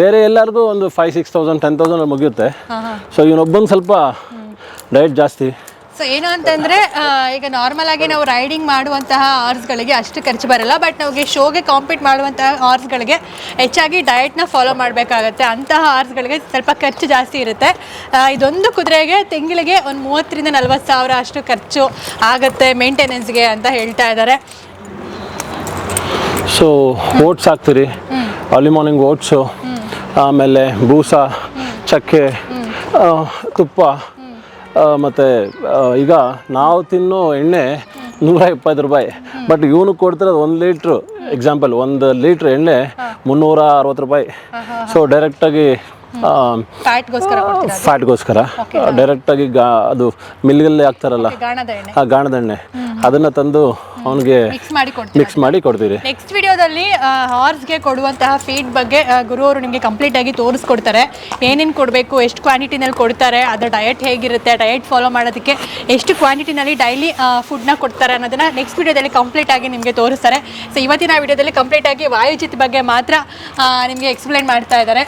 ಬೇರೆ ಎಲ್ಲರಿಗೂ ಒಂದು five six thousand ten thousand ಮುಗಿಯುತ್ತೆ. ಸೊ ಇವನೊಬ್ಬನ ಸ್ವಲ್ಪ ಡಯಟ್ ಜಾಸ್ತಿ. ಸೊ ಏನು ಅಂತಂದ್ರೆ ಈಗ ನಾರ್ಮಲ್ ಆಗಿ ನಾವು ರೈಡಿಂಗ್ ಮಾಡುವಂತಹ ಆರ್ಸ್ಗಳಿಗೆ ಅಷ್ಟು ಖರ್ಚು ಬರಲ್ಲ ಬಟ್ ನಮಗೆ ಶೋಗೆ ಕಾಂಪೀಟ್ ಮಾಡುವಂತಹ ಆರ್ಸ್ಗಳಿಗೆ ಹೆಚ್ಚಾಗಿ ಡಯಟ್ನ ಫಾಲೋ ಮಾಡಬೇಕಾಗತ್ತೆ. ಅಂತಹ ಆರ್ಸ್ಗಳಿಗೆ ಸ್ವಲ್ಪ ಖರ್ಚು ಜಾಸ್ತಿ ಇರುತ್ತೆ. ಇದೊಂದು ಕುದುರೆಗೆ ತಿಂಗಳಿಗೆ ಒಂದು ಮೂವತ್ತರಿಂದ ನಲ್ವತ್ತು ಸಾವಿರ ಅಷ್ಟು ಖರ್ಚು ಆಗುತ್ತೆ ಮೇಂಟೆನೆನ್ಸ್ಗೆ ಅಂತ ಹೇಳ್ತಾ ಇದ್ದಾರೆ ಸೊ ಓಟ್ಸ್ ಹಾಕ್ತೀರಿ. ಅರ್ಲಿ ಮಾರ್ನಿಂಗ್ ಓಟ್ಸು ಆಮೇಲೆ ಬೂಸ ಚಕ್ಕೆ ತುಪ್ಪ ಮತ್ತೆ ಈಗ ನಾವು ತಿನ್ನೋ ಎಣ್ಣೆ ನೂರ ಇಪ್ಪತ್ತು ರೂಪಾಯಿ. ಬಟ್ ಇವನು ಕೊಡ್ತಿರೋದು ಒಂದು ಲೀಟ್ರು. ಎಕ್ಸಾಂಪಲ್ ಒಂದು ಲೀಟ್ರ್ ಎಣ್ಣೆ ಮುನ್ನೂರ ಅರವತ್ತು ರೂಪಾಯಿ. ಸೊ ಡೈರೆಕ್ಟಾಗಿ ಫ್ಯಾಟ್ಗೋಸ್ಕರ ಡೈರೆಕ್ಟಾಗಿ ಗಾ ಅದು ಮಿಲ್ಗಲ್ಲಿ ಹಾಕ್ತಾರಲ್ಲ? ಎಣ್ಣೆ. ಆ ಗಾಣದ ಅದನ್ನ ಅದನ್ನು ತಂದು ಅವನಿಗೆ ಮಿಕ್ಸ್ ಮಾಡಿ ಕೊಡ್ತೀರಿ? ನೆಕ್ಸ್ಟ್ ವಿಡಿಯೋದಲ್ಲಿ ಹಾರ್ಸ್ಗೆ ಕೊಡುವಂತಹ ಫೀಡ್ ಬಗ್ಗೆ ಗುರು ಅವರು ನಿಮಗೆ ಕಂಪ್ಲೀಟ್ ಆಗಿ ತೋರಿಸ್ಕೊಡ್ತಾರೆ. ಏನೇನು ಕೊಡಬೇಕು ಎಷ್ಟು ಕ್ವಾಂಟಿಟಿನಲ್ಲಿ ಕೊಡ್ತಾರೆ ಅದರ ಡಯಟ್ ಹೇಗಿರುತ್ತೆ ಡಯಟ್ ಫಾಲೋ ಮಾಡೋದಕ್ಕೆ ಎಷ್ಟು ಕ್ವಾಂಟಿಟಿನಲ್ಲಿ ಡೈಲಿ ಫುಡ್ನ ಕೊಡ್ತಾರೆ ಅನ್ನೋದನ್ನ ನೆಕ್ಸ್ಟ್ ವಿಡಿಯೋದಲ್ಲಿ ಕಂಪ್ಲೀಟ್ ಆಗಿ ನಿಮಗೆ ತೋರಿಸ್ತಾರೆ. ಸೊ ಇವತ್ತಿನ ವಿಡಿಯೋದಲ್ಲಿ ಕಂಪ್ಲೀಟ್ ಆಗಿ ವಾಯುಚಿತ್ ಬಗ್ಗೆ ಮಾತ್ರ ನಿಮಗೆ ಎಕ್ಸ್ಪ್ಲೈನ್ ಮಾಡ್ತಾ ಇದ್ದಾರೆ.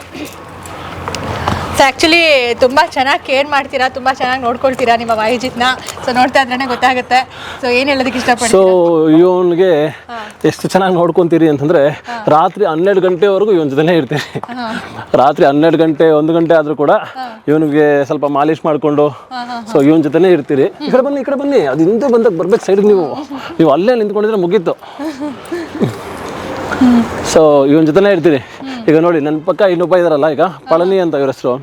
ಸೊ ಆ್ಯಕ್ಚುಲಿ ತುಂಬ ಚೆನ್ನಾಗಿ ಕೇರ್ ಮಾಡ್ತೀರಾ ತುಂಬ ಚೆನ್ನಾಗಿ ನೋಡ್ಕೊಳ್ತೀರಾ ನಿಮ್ಮ ವಾಯುಜಿತ್ನ? ಸೊ ನೋಡ್ತಾ ಇದ್ರೇ ಗೊತ್ತಾಗುತ್ತೆ. ಸೊ ಏನು ಹೇಳೋದಕ್ಕೆ ಸೊ ಇಷ್ಟಪಡ್ತೀನಿ ಇವನಿಗೆ ಎಷ್ಟು ಚೆನ್ನಾಗಿ ನೋಡ್ಕೊಂತೀರಿ ಅಂತಂದ್ರೆ ರಾತ್ರಿ ಹನ್ನೆರಡು ಗಂಟೆವರೆಗೂ ಇವನ ಜೊತೆನೇ ಇರ್ತೀನಿ. ರಾತ್ರಿ ಹನ್ನೆರಡು ಗಂಟೆ ಒಂದು ಗಂಟೆ ಆದ್ರೂ ಕೂಡ ಇವನಿಗೆ ಸ್ವಲ್ಪ ಮಾಲಿಶ್ ಮಾಡ್ಕೊಂಡು ಸೊ ಇವನ ಜೊತೆನೇ ಇರ್ತೀರಿ. ಈ ಕಡೆ ಬನ್ನಿ ಈ ಕಡೆ ಬನ್ನಿ. ಅದು ಹಿಂದೆ ಬಂದಾಗ ಬರ್ಬೇಕು ಸೈಡ್ ನೀವು. ನೀವು ಅಲ್ಲೇ ನಿಂತ್ಕೊಂಡಿದ್ರೆ ಮುಗೀತು. ಸೊ ಇವನ್ ಜೊತೆನೇ ಇರ್ತೀರಿ. ಈಗ ನೋಡಿ ನನ್ನ ಪಕ್ಕ ಇನ್ನೊಬ್ಬ ಇದಾರಲ್ಲ ಈಗ ಪಳನಿ ಅಂತ ಇವ್ರ ಹೆಸರು.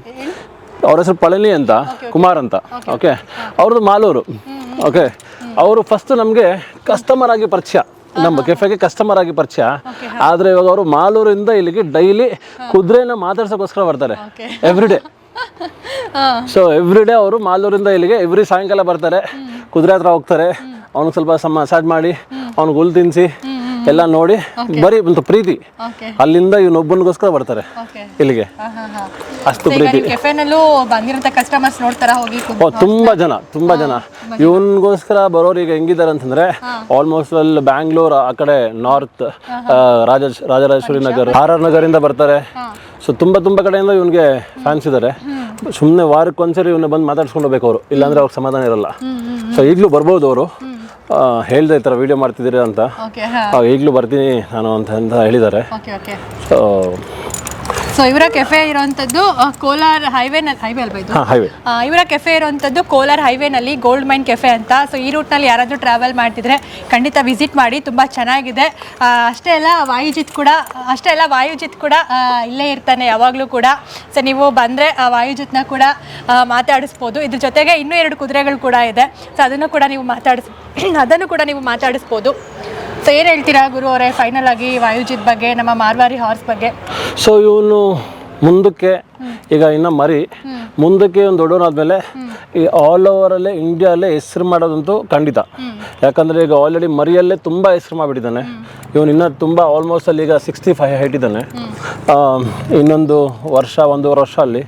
ಅವ್ರ ಹೆಸರು ಪಳನಿ ಅಂತ ಕುಮಾರ್ ಅಂತ. ಓಕೆ ಅವ್ರದ್ದು ಮಾಲೂರು. ಓಕೆ ಅವರು ಫಸ್ಟ್ ನಮಗೆ ಕಸ್ಟಮರ್ ಆಗಿ ಪರಿಚಯ. ನಮ್ಮ ಕೆಫೆಗೆ ಕಸ್ಟಮರ್ ಆಗಿ ಪರಿಚಯ. ಆದರೆ ಇವಾಗ ಅವರು ಮಾಲೂರಿಂದ ಇಲ್ಲಿಗೆ ಡೈಲಿ ಕುದುರೆನ ಮಾತಾಡ್ಸೋಕ್ಕೋಸ್ಕರ ಬರ್ತಾರೆ. Everyday every day so every day ಅವರು ಮಾಲೂರಿಂದ ಇಲ್ಲಿಗೆ ಎವ್ರಿ ಸಾಯಂಕಾಲ ಬರ್ತಾರೆ. ಕುದುರೆ ಹತ್ರ ಹೋಗ್ತಾರೆ. ಅವ್ನಿಗೆ ಸ್ವಲ್ಪ ಸಮ ಮಸಾಜ್ ಮಾಡಿ ಅವ್ನಿಗೆ ಹುಲ್ ತಿನ್ನಿಸಿ ಎಲ್ಲ ನೋಡಿ ಬರೀ ಒಂದು ಪ್ರೀತಿ. ಅಲ್ಲಿಂದ ಇವನೊಬ್ಬನಿಗೋಸ್ಕರ ಬರ್ತಾರೆ ಇಲ್ಲಿಗೆ. ಅಷ್ಟು ಪ್ರೀತಿ. ತುಂಬಾ ಜನ ತುಂಬಾ ಜನ. ಇವನ್ಗೋಸ್ಕರ ಬರೋರು ಈಗ ಹೆಂಗಿದ್ದಾರೆ ಅಂತಂದ್ರೆ ಆಲ್ಮೋಸ್ಟ್ ಅಲ್ಲಿ ಬ್ಯಾಂಗ್ಳೂರ್ ಆ ಕಡೆ north Raja Rajarajeshwari Nagar R R ನಗರಿಂದ ಬರ್ತಾರೆ. ಸೊ ತುಂಬಾ ತುಂಬಾ ಕಡೆಯಿಂದ ಇವನ್ಗೆ ಫ್ಯಾನ್ಸ್ ಇದ್ದಾರೆ ಸುಮ್ಮನೆ ವಾರಕ್ಕೊಂದ್ಸರಿ ಇವನ್ನ ಬಂದು ಮಾತಾಡ್ಸ್ಕೊಂಡು ಹೋಗ್ಬೇಕು ಅವರು. ಇಲ್ಲಾಂದ್ರೆ ಅವ್ರಿಗೆ ಸಮಾಧಾನ ಇರಲ್ಲ. ಸೊ ಈಗಲೂ ಬರ್ಬೋದು ಅವರು. ಹೇಳ್ದೆ ಈ ಥರ ವಿಡಿಯೋ ಮಾಡ್ತಿದ್ದೀರಾ ಅಂತ. ಈಗಲೂ ಬರ್ತೀನಿ ನಾನು ಅಂತ ಅಂತ ಹೇಳಿದ್ದಾರೆ. ಸೊ ಸೊ ಇವರ ಕೆಫೆ ಇರೋವಂಥದ್ದು ಕೋಲಾರ್ ಹೈವೇನಲ್ಲಿ ಹೈವೇ ಅಲ್ವಾ ಇದು? ಹೈವೇ ಇವರ ಕೆಫೆ ಇರುವಂಥದ್ದು ಕೋಲಾರ ಹೈವೇನಲ್ಲಿ ಗೋಲ್ಡ್ ಮೈನ್ ಕೆಫೆ ಅಂತ. ಸೊ ಈ ರೂಟ್ನಲ್ಲಿ ಯಾರಾದರೂ ಟ್ರಾವೆಲ್ ಮಾಡ್ತಿದ್ರೆ ಖಂಡಿತ ವಿಸಿಟ್ ಮಾಡಿ ತುಂಬ ಚೆನ್ನಾಗಿದೆ. ಅಷ್ಟೇ ಅಲ್ಲ ವಾಯುಜಿತ್ ಕೂಡ ಅಷ್ಟೇ ಅಲ್ಲ ವಾಯುಜಿತ್ ಕೂಡ ಇಲ್ಲೇ ಇರ್ತಾನೆ ಯಾವಾಗಲೂ ಕೂಡ. ಸೊ ನೀವು ಬಂದರೆ ವಾಯುಜಿತ್ನ ಕೂಡ ಮಾತಾಡಿಸ್ಬೋದು. ಇದ್ರ ಜೊತೆಗೆ ಇನ್ನೂ ಎರಡು ಕುದುರೆಗಳು ಕೂಡ ಇದೆ. ಸೊ ಅದನ್ನು ಕೂಡ ನೀವು ಮಾತಾಡಿಸ್ ಅದನ್ನು ಕೂಡ ನೀವು ಮಾತಾಡಿಸ್ಬೋದು. ಸೊ ಏನು ಹೇಳ್ತೀರಾ ಗುರು ಅವರೇ? ಫೈನಲ್ ಆಗಿ ವಾಯುಜಿತ್ ಬಗ್ಗೆ ನಮ್ಮ ಮಾರ್ವಾರಿ ಹಾರ್ಸ್ ಬಗ್ಗೆ? ಸೊ ಇವನು ಮುಂದಕ್ಕೆ ಈಗ ಇನ್ನ ಮರಿ, ಮುಂದಕ್ಕೆ ಒಂದು ದೊಡ್ಡವನಾದ್ಮೇಲೆ ಈ ಆಲ್ ಓವರಲ್ಲೇ ಇಂಡಿಯಾಲ್ಲೇ ಹೆಸರು ಮಾಡೋದಂತೂ ಖಂಡಿತ. ಯಾಕಂದ್ರೆ ಈಗ ಆಲ್ರೆಡಿ ಮರಿಯಲ್ಲೇ ತುಂಬ ಹೆಸರು ಮಾಡಿಬಿಟ್ಟಿದ್ದಾನೆ. ಇವನು ಇನ್ನೂ ತುಂಬ ಆಲ್ಮೋಸ್ಟ್ ಅಲ್ಲಿ ಈಗ ಸಿಕ್ಸ್ಟಿ ಫೈವ್ ಹೈಟ್ ಇದ್ದಾನೆ ಇನ್ನೊಂದು ವರ್ಷ, ಒಂದೂವರೆ ವರ್ಷ ಅಲ್ಲಿ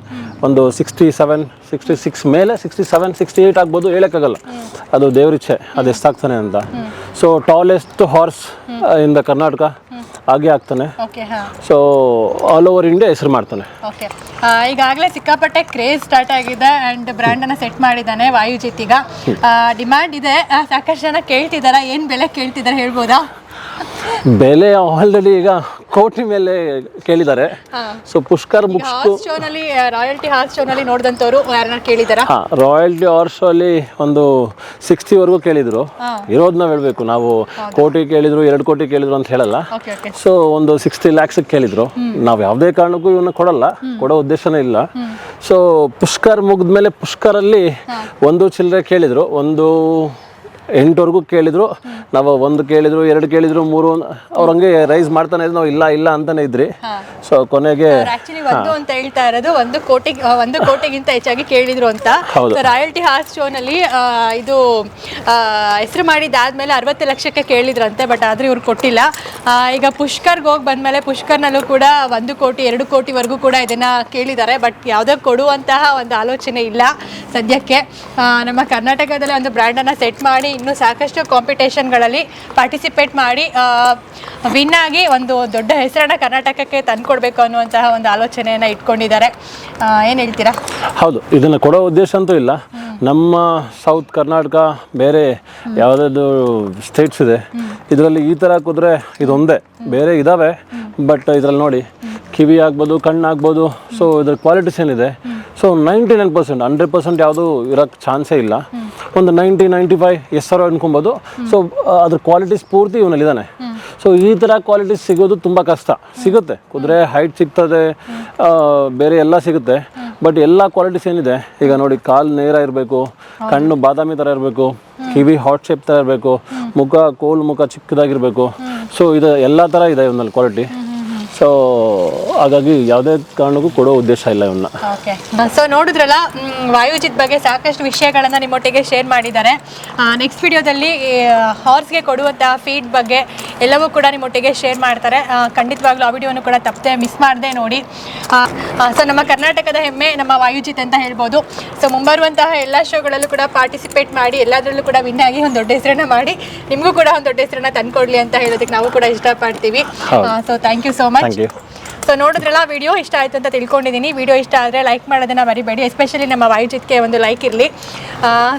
ಒಂದು ಸಿಕ್ಸ್ಟಿ ಸೆವೆನ್ ಸಿಕ್ಸ್ಟಿ ಸಿಕ್ಸ್ ಮೇಲೆ ಸಿಕ್ಸ್ಟಿ ಸೆವೆನ್ ಸಿಕ್ಸ್ಟಿ ಏಯ್ಟ್ ಆಗ್ಬೋದು ಹೇಳೋಕ್ಕಾಗಲ್ಲ. ಅದು ದೇವ್ರಿಚ್ಛೆ ಅದು ಎಷ್ಟಾಗ್ತಾನೆ ಅಂತ. So tallest horse in Karnataka. ಹಾಗೆ ಆಗ್ತಾನೆ. ಓಕೆ ಹಾಂ. ಸೊ ಆಲ್ ಓವರ್ ಇಂಡಿಯಾ ಹೆಸರು ಮಾಡ್ತಾನೆ. ಓಕೆ ಈಗಾಗಲೇ ಸಿಕ್ಕಾಪಟ್ಟೆ ಕ್ರೇಜ್ ಸ್ಟಾರ್ಟ್ ಆಗಿದೆ ಆ್ಯಂಡ್ ಬ್ರ್ಯಾಂಡನ್ನು ಸೆಟ್ ಮಾಡಿದ್ದಾನೆ ವಾಯುಜಿತ್ ಈಗ. ಡಿಮ್ಯಾಂಡ್ ಇದೆ. ಆ, ಸಾಕಷ್ಟು ಜನ ಕೇಳ್ತಿದ್ದಾರೆ ಏನು ಬೆಲೆ ಕೇಳ್ತಿದ್ದಾರೆ ಹೇಳ್ಬೋದಾ? ಬೆಲೆ ಆಲ್ರೆಡಿ ಈಗ ಕೋಟಿ ಮೇಲೆ ಕೇಳಿದ್ದಾರೆ. ಸೊ ಪುಷ್ಕರ್ ಮುಗಿಸ್ತು ಶೋನಲ್ಲಿ ರಾಯಲ್ಟಿ ಹಾರ್ಸ್ ಶೋನಲ್ಲಿ ನೋಡಿದಂಥವ್ರು ಯಾರನ್ನ ಕೇಳಿದಾರಾ ಹಾಂ ರಾಯಲ್ಟಿ ಹಾರ್ಸ್ ಅಲ್ಲಿ ಒಂದು ಸಿಕ್ಸ್ಟಿವರೆಗೂ ಕೇಳಿದ್ರು. ಇರೋದನ್ನ ಹೇಳ್ಬೇಕು. ನಾವು ಕೋಟಿ ಕೇಳಿದ್ರು ಎರಡು ಕೋಟಿ ಕೇಳಿದ್ರು ಅಂತ ಹೇಳಲ್ಲ. ಸೊ ಒಂದು ಸಿಕ್ಸ್ಟಿ ಲ್ಯಾಕ್ಸ್ ಕೇಳಿದ್ರು. ನಾವು ಯಾವುದೇ ಕಾರಣಕ್ಕೂ ಇವನ್ನ ಕೊಡಲ್ಲ. ಕೊಡೋ ಉದ್ದೇಶನೇ ಇಲ್ಲ. ಸೊ ಪುಷ್ಕರ್ ಮುಗಿದ್ಮೇಲೆ ಪುಷ್ಕರಲ್ಲಿ ಒಂದು ಚಿಲ್ಲರೆ ಕೇಳಿದ್ರು. ಒಂದು ಎಂಟುವರೆಗೂ ಕೇಳಿದ್ರು ನಾವು ಒಂದು ಕೇಳಿದ್ರು ಎರಡು ಕೇಳಿದ್ರು ಮೂರು ಅವ್ರು ಹಂಗೆ ರೈಸ್ ಮಾಡ್ತಾನೆ ಇದ್ರು ನಾವು ಇಲ್ಲ ಇಲ್ಲ ಅಂತಾನೆ ಇದ್ರಿ. ಸೊ ಕೊನೆಗೆ ಆಕ್ಚುಲಿ ಒಂದು ಅಂತ ಹೇಳ್ತಾ ಇರೋದು ಒಂದು ಕೋಟಿ ಒಂದು ಕೋಟಿಗಿಂತ ಹೆಚ್ಚಾಗಿ ಕೇಳಿದ್ರು ಅಂತ. ರಾಯಲ್ಟಿ ಹಾರ್ಸ್ ಶೋನಲ್ಲಿ ಇದು ಹೆಸರು ಮಾಡಿದ್ದಾದ್ಮೇಲೆ ಅರವತ್ತು ಲಕ್ಷಕ್ಕೆ ಕೇಳಿದ್ರಂತೆ ಬಟ್ ಆದ್ರೆ ಇವ್ರು ಕೊಟ್ಟಿಲ್ಲ. ಈಗ ಪುಷ್ಕರ್ಗೆ ಹೋಗಿ ಬಂದ್ಮೇಲೆ ಪುಷ್ಕರ್ನಲ್ಲೂ ಕೂಡ ಒಂದು ಕೋಟಿ ಎರಡು ಕೋಟಿವರೆಗೂ ಕೂಡ ಇದನ್ನ ಕೇಳಿದ್ದಾರೆ ಬಟ್ ಯಾವುದೋ ಕೊಡುವಂತಹ ಒಂದು ಆಲೋಚನೆ ಇಲ್ಲ ಸದ್ಯಕ್ಕೆ. ನಮ್ಮ ಕರ್ನಾಟಕದಲ್ಲಿ ಒಂದು ಬ್ರ್ಯಾಂಡನ್ನು ಸೆಟ್ ಮಾಡಿ ಇನ್ನೂ ಸಾಕಷ್ಟು ಕಾಂಪಿಟೇಷನ್ಗಳಲ್ಲಿ ಪಾರ್ಟಿಸಿಪೇಟ್ ಮಾಡಿ ವಿನ್ ಆಗಿ ಒಂದು ದೊಡ್ಡ ಹೆಸರನ್ನು ಕರ್ನಾಟಕಕ್ಕೆ ತಂದುಕೊಡ್ಬೇಕು ಅನ್ನುವಂತಹ ಒಂದು ಆಲೋಚನೆಯನ್ನು ಇಟ್ಕೊಂಡಿದ್ದಾರೆ. ಏನು ಹೇಳ್ತೀರಾ? ಹೌದು ಇದನ್ನು ಕೊಡೋ ಉದ್ದೇಶ ಅಂತೂ ಇಲ್ಲ. ನಮ್ಮ ಸೌತ್ ಕರ್ನಾಟಕ ಬೇರೆ ಯಾವುದಾದ್ರು ಸ್ಟೇಟ್ಸ್ ಇದೆ. ಇದರಲ್ಲಿ ಈ ಥರ ಕುದುರೆ ಇದೊಂದೇ. ಬೇರೆ ಇದ್ದಾವೆ ಬಟ್ ಇದರಲ್ಲಿ ನೋಡಿ ಕಿವಿ ಆಗ್ಬೋದು ಕಣ್ಣು ಆಗ್ಬೋದು ಸೊ ಇದ್ರ ಕ್ವಾಲಿಟೀಸ್ ಏನಿದೆ so ninety nine percent hundred percent ಯಾವುದು ಇರೋಕ್ಕೆ ಚಾನ್ಸೇ ಇಲ್ಲ. ಒಂದು ನೈಂಟಿ ನೈಂಟಿ ಫೈವ್ ಎಸ್ ಆರ್ ಅನ್ಕೊಬೋದು. ಸೊ ಅದ್ರ ಕ್ವಾಲಿಟೀಸ್ ಪೂರ್ತಿ ಇವನಲ್ಲಿದ್ದಾನೆ ಸೊ ಈ ಥರ ಕ್ವಾಲಿಟೀಸ್ ಸಿಗೋದು ತುಂಬ ಕಷ್ಟ. ಸಿಗುತ್ತೆ. ಕುದುರೆ ಹೈಟ್ ಸಿಗ್ತದೆ. ಬೇರೆ ಎಲ್ಲ ಸಿಗುತ್ತೆ. ಬಟ್ ಎಲ್ಲ ಕ್ವಾಲಿಟೀಸ್ ಏನಿದೆ? ಈಗ ನೋಡಿ ಕಾಲು ನೇರ ಇರಬೇಕು ಕಣ್ಣು ಬಾದಾಮಿ ಥರ ಇರಬೇಕು ಕಿವಿ ಹಾಟ್ ಶೇಪ್ ಥರ ಇರಬೇಕು ಮುಖ ಕೋಲ್ ಮುಖ ಚಿಕ್ಕದಾಗಿರಬೇಕು. ಸೊ ಇದು ಎಲ್ಲ ಥರ ಇದೆ ಇವನಲ್ಲಿ ಕ್ವಾಲಿಟಿ ಸೊ ಹಾಗಾಗಿ ಯಾವುದೇ ಕಾರಣಕ್ಕೂ ಕೊಡೋ ಉದ್ದೇಶ ಇಲ್ಲ ಇವನ್ನ ಓಕೆ ಸೊ ನೋಡಿದ್ರಲ್ಲ ಮ್, ವಾಯುಜಿತ್ ಬಗ್ಗೆ ಸಾಕಷ್ಟು ವಿಷಯಗಳನ್ನು ನಿಮ್ಮೊಟ್ಟಿಗೆ ಶೇರ್ ಮಾಡಿದ್ದಾರೆ. ನೆಕ್ಸ್ಟ್ ವಿಡಿಯೋದಲ್ಲಿ ಹಾರ್ಸ್ಗೆ ಕೊಡುವಂತಹ ಫೀಡ್ ಬಗ್ಗೆ ಎಲ್ಲವೂ ಕೂಡ ನಿಮ್ಮೊಟ್ಟಿಗೆ ಶೇರ್ ಮಾಡ್ತಾರೆ. ಆ, ಖಂಡಿತವಾಗ್ಲೂ ಆ ವಿಡಿಯೋನು ಕೂಡ ತಪ್ಪದೆ ಮಿಸ್ ಮಾಡದೆ ನೋಡಿ. ಸೊ ನಮ್ಮ ಕರ್ನಾಟಕದ ಹೆಮ್ಮೆ ನಮ್ಮ ವಾಯುಜಿತ್ ಅಂತ ಹೇಳ್ಬೋದು. ಸೊ ಮುಂಬರುವಂತಹ ಎಲ್ಲ ಶೋಗಳಲ್ಲೂ ಕೂಡ ಪಾರ್ಟಿಸಿಪೇಟ್ ಮಾಡಿ ಎಲ್ಲದರಲ್ಲೂ ಕೂಡ ವಿನ್ ಆಗಿ ಒಂದು ದೊಡ್ಡ ಹೆಸರನ್ನ ಮಾಡಿ ನಿಮಗೂ ಕೂಡ ಒಂದು ದೊಡ್ಡ ಹೆಸರನ್ನ ತಂದ್ಕೊಡ್ಲಿ ಅಂತ ಹೇಳೋದಕ್ಕೆ ನಾವು ಕೂಡ ಇಷ್ಟಪಡ್ತೀವಿ. So thank you so much you so ನೋಡಿದ್ರಲ್ಲ ವಿಡಿಯೋ ಇಷ್ಟ ಆಯ್ತು ಅಂತ ತಿಳ್ಕೊಂಡಿದ್ದೀನಿ. ವಿಡಿಯೋ ಇಷ್ಟ ಆದರೆ ಲೈಕ್ ಮಾಡೋದನ್ನ ಮರಿಬೇಡಿ ಎಸ್ಪೆಷಲಿ ನಮ್ಮ ವಾಯುಜಿತ್ಗೆ ಒಂದು ಲೈಕ್ ಇರಲಿ.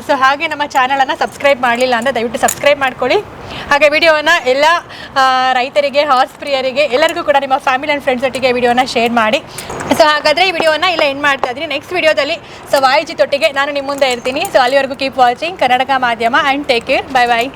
ಸೊ ಹಾಗೆ ನಮ್ಮ ಚಾನಲನ್ನು ಸಬ್ಸ್ಕ್ರೈಬ್ ಮಾಡಲಿಲ್ಲ ಅಂದರೆ ದಯವಿಟ್ಟು ಸಬ್ಸ್ಕ್ರೈಬ್ ಮಾಡ್ಕೊಳ್ಳಿ. ಹಾಗೆ ವಿಡಿಯೋನ ಎಲ್ಲ ರೈತರಿಗೆ ಹಾರ್ಸ್ ಪ್ರಿಯರಿಗೆ, ಎಲ್ಲರಿಗೂ ಕೂಡ ನಿಮ್ಮ ಫ್ಯಾಮಿಲಿ ಆ್ಯಂಡ್ ಫ್ರೆಂಡ್ಸ್ ಒಟ್ಟಿಗೆ ವಿಡಿಯೋನ ಶೇರ್ ಮಾಡಿ. ಸೊ ಹಾಗಾದರೆ ಈ ವಿಡಿಯೋನ ಇಲ್ಲ ಎಂಡ್ ಮಾಡ್ತಾ ಇದ್ದೀನಿ. ನೆಕ್ಸ್ಟ್ ವಿಡಿಯೋದಲ್ಲಿ ಸೊ ವಾಯುಜಿತ್ ಒಟ್ಟಿಗೆ ನಾನು ನಿಮ್ಮ ಮುಂದೆ ಇರ್ತೀನಿ. ಸೊ ಅಲ್ಲಿವರೆಗೂ keep watching Kannadaka Madhyama and take care bye bye